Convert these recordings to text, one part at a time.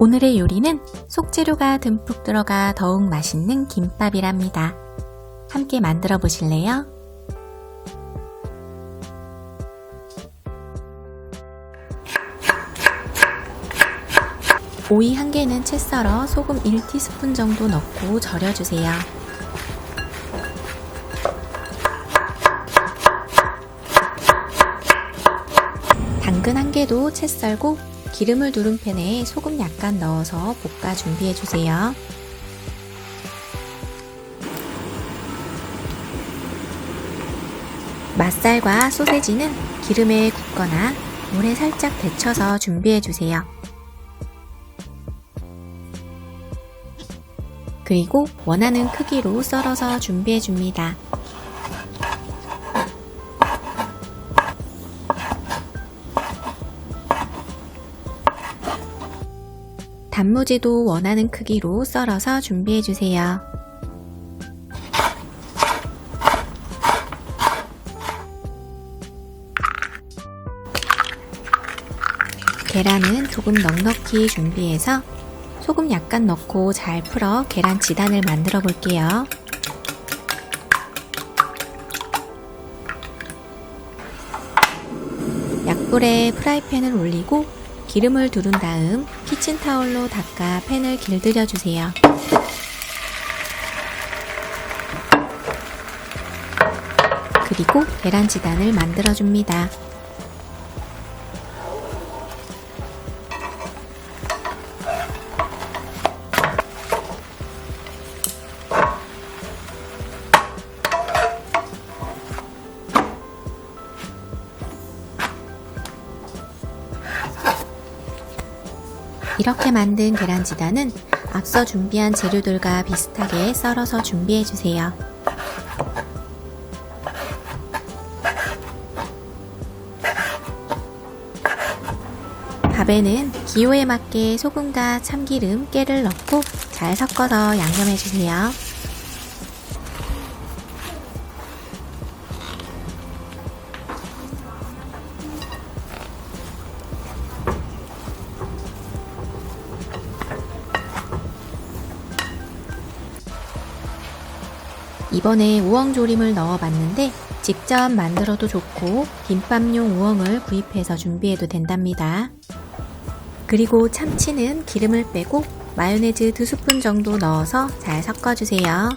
오늘의 요리는 속재료가 듬뿍 들어가 더욱 맛있는 김밥이랍니다. 함께 만들어 보실래요? 오이 한 개는 채 썰어 소금 1티스푼 정도 넣고 절여주세요. 당근 한 개도 채 썰고 기름을 두른 팬에 소금 약간 넣어서 볶아 준비해 주세요. 맛살과 소세지는 기름에 굽거나 물에 살짝 데쳐서 준비해 주세요. 그리고 원하는 크기로 썰어서 준비해 줍니다. 단무지도 원하는 크기로 썰어서 준비해 주세요. 계란은 조금 넉넉히 준비해서 소금 약간 넣고 잘 풀어 계란 지단을 만들어 볼게요. 약불에 프라이팬을 올리고 기름을 두른 다음 키친타올로 닦아 팬을 길들여 주세요. 그리고 계란 지단을 만들어 줍니다. 이렇게 만든 계란지단은 앞서 준비한 재료들과 비슷하게 썰어서 준비해 주세요. 밥에는 기호에 맞게 소금과 참기름, 깨를 넣고 잘 섞어서 양념해 주세요. 이번에 우엉조림을 넣어봤는데 직접 만들어도 좋고 김밥용 우엉을 구입해서 준비해도 된답니다. 그리고 참치는 기름을 빼고 마요네즈 2스푼 정도 넣어서 잘 섞어주세요.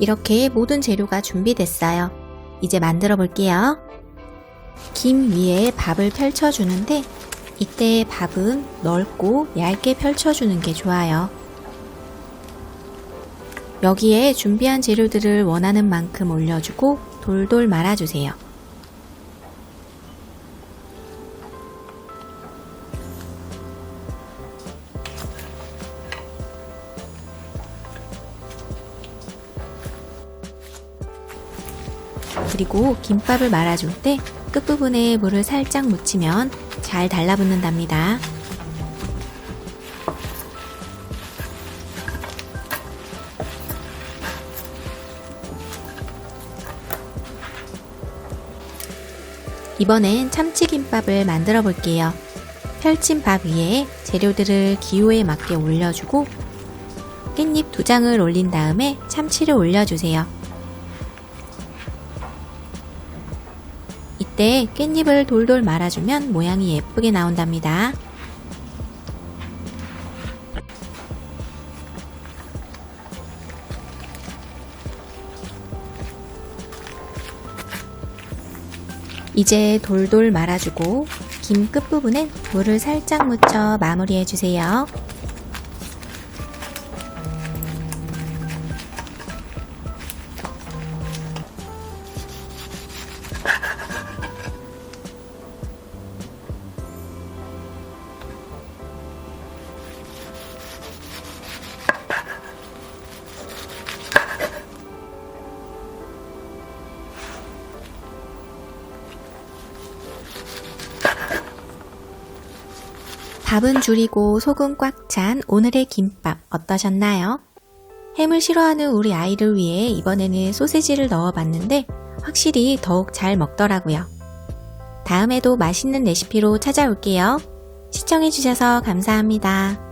이렇게 모든 재료가 준비됐어요. 이제 만들어 볼게요. 김 위에 밥을 펼쳐주는데 이때 밥은 넓고 얇게 펼쳐주는 게 좋아요. 여기에 준비한 재료들을 원하는 만큼 올려주고 돌돌 말아주세요. 그리고 김밥을 말아줄 때 끝부분에 물을 살짝 묻히면 잘 달라붙는답니다. 이번엔 참치김밥을 만들어 볼게요. 펼친 밥 위에 재료들을 기호에 맞게 올려주고 깻잎 두 장을 올린 다음에 참치를 올려주세요. 이때 깻잎을 돌돌 말아주면 모양이 예쁘게 나온답니다. 이제 돌돌 말아주고 김 끝부분엔 물을 살짝 묻혀 마무리해주세요. 밥은 줄이고 소금 꽉찬 오늘의 김밥 어떠셨나요? 햄을 싫어하는 우리 아이를 위해 이번에는 소세지를 넣어봤는데 확실히 더욱 잘 먹더라고요. 다음에도 맛있는 레시피로 찾아올게요. 시청해주셔서 감사합니다.